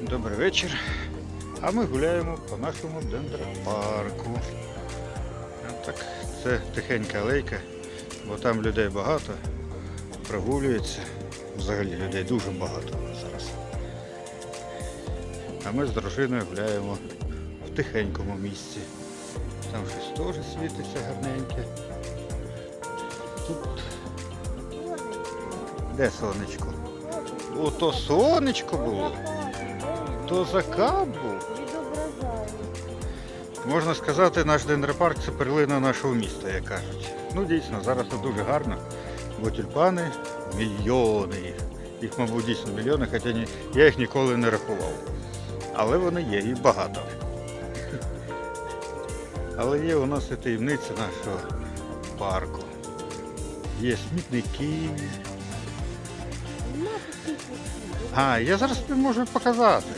Добрий вечір. А ми гуляємо по нашому дендропарку. Так, це тихенька алейка, бо там людей багато, прогулюються. Взагалі людей дуже багато зараз. А ми з дружиною гуляємо в тихенькому місці. Там щось теж світиться гарненьке. Тут де сонечко? О, то сонечко було, то закат був. Можна сказати, наш дендропарк це перлина нашого міста, як кажуть. Ну дійсно, зараз це дуже гарно, бо тюльпани мільйони їх. Їх, мабуть, дійсно мільйони, хоча ні, я їх ніколи не рахував. Але вони є і багато. Але є у нас і таємниця нашого парку. Є смітники. А, я зараз тобі можу показати.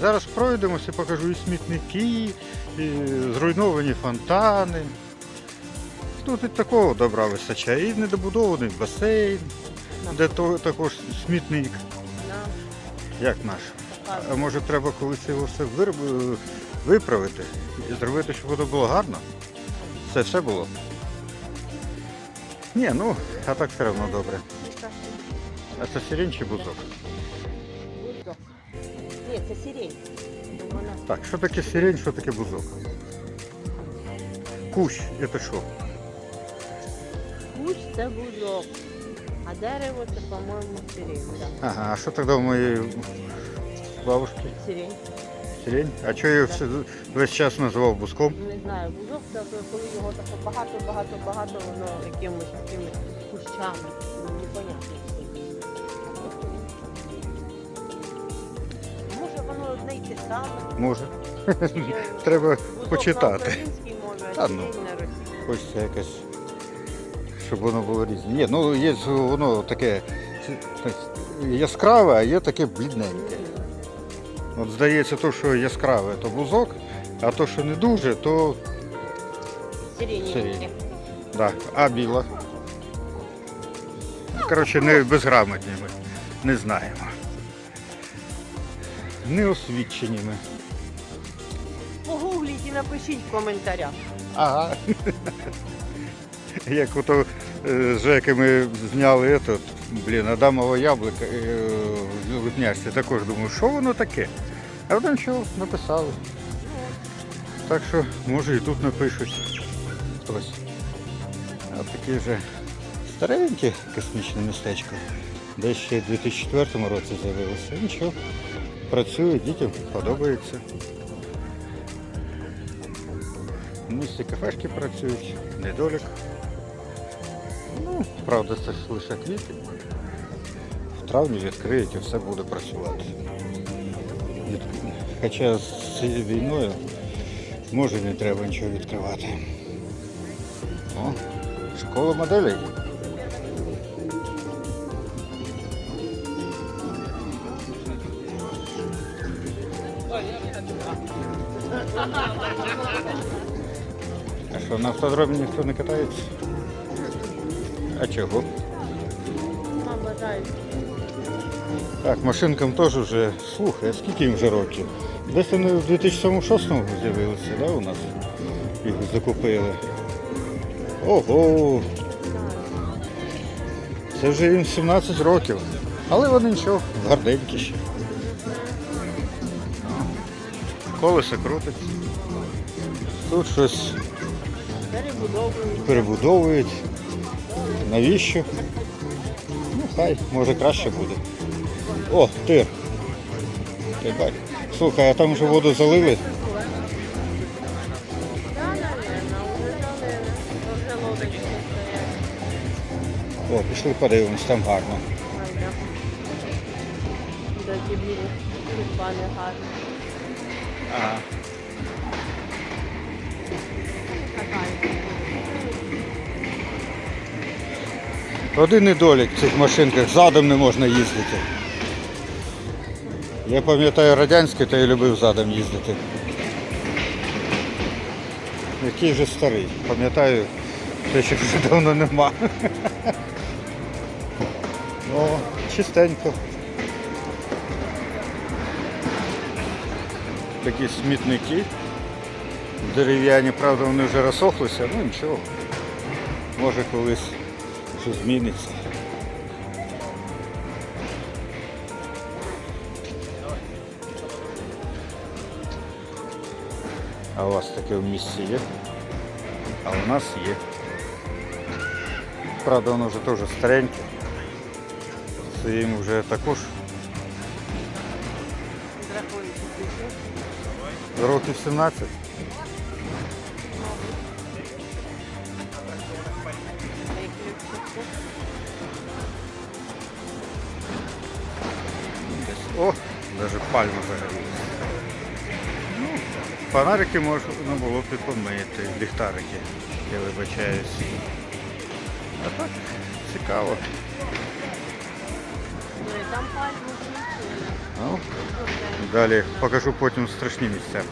Зараз пройдемося, покажу і смітники, і зруйновані фонтани. Тут і такого добра вистачає. І недобудований басейн, де також смітник, як наш. А може треба колись його все виправити і зробити, щоб воно було гарно? Це все було? Ні, ну, а так все одно добре. А це сирень чи бузок? Бузок. Це сирень. Вона Так, що таке сирень, що таке бузок? Кущ, це що? кущ це бузок. А дерево це, по-моєму, сирень. Да. Ага, а що тоді у моєї бабушки? Сирень. Сирень? А чого я все- весь час називав бузком? Не знаю, бузок це коли його так багато, багато, багато, воно якимось такими кущами. Ну, непонятно. Те саме. Може. Треба почитати. А ну. Хочеться якось, щоб воно було різне. Ні, ну є ж воно таке так, яскраве, а є таке блідненьке. От здається, то, що яскраве, то бузок, а то, що не дуже, то. Сирень. да, а біла. Коротше, не безграмотні ми. Не знаємо. Неосвічені ми. Погугліть і напишіть в коментарях. Ага. Як ото е, з Жеки ми зняли этот, блін, Адамово яблуко е, в Липняшці, також думаю, що воно таке? А воно нічого написали. Так що, може і тут напишуть. Ось. А таке вже стареньке космічне містечко. Десь ще в 2004 році з'явилося. Нічого. Працює, дітям подобається. В місті кафешки працюють, недолік. Ну, правда, це ж лише квіти. В травні відкриють і все буде працювати. Хоча з цією війною може не треба нічого відкривати. О, школа моделей. А що, на автодромі ніхто не катається? А чого? Так, машинкам теж вже, слухай, а скільки їм вже років? Десь вони в 2006-му з'явилися, да, у нас? Їх закупили. Ого! Це вже їм 17 років. Але вони нічого, гарненькі ще. Колесо крутиться. Тут щось Перебудовують. перебудовують. Навіщо? Ну, хай, може краще буде. О, тир. Ти. Слухай, а там вже воду залили? О, пішли подивимось, там гарно. Такі білі гарні. Ага. Один недолік в цих машинках, задом не можна їздити. Я пам'ятаю радянський, то я любив задом їздити. Який вже старий. Пам'ятаю, те, що вже давно нема. О, чистенько. такі смітники. Дерев'яні, правда, вони вже розсохлися, ну нічого. Може колись щось зміниться. А у вас таке в місті є? А у нас є. Правда, воно вже теж стареньке. Це їм вже також років 17. А як ліпше? Десь- О, навіть пальма загорілася. Ну, фонарики можна було б ліхтарики, я вибачаюсь. А так, цікаво. Ну там включили. Ну, далі покажу потім страшні місця.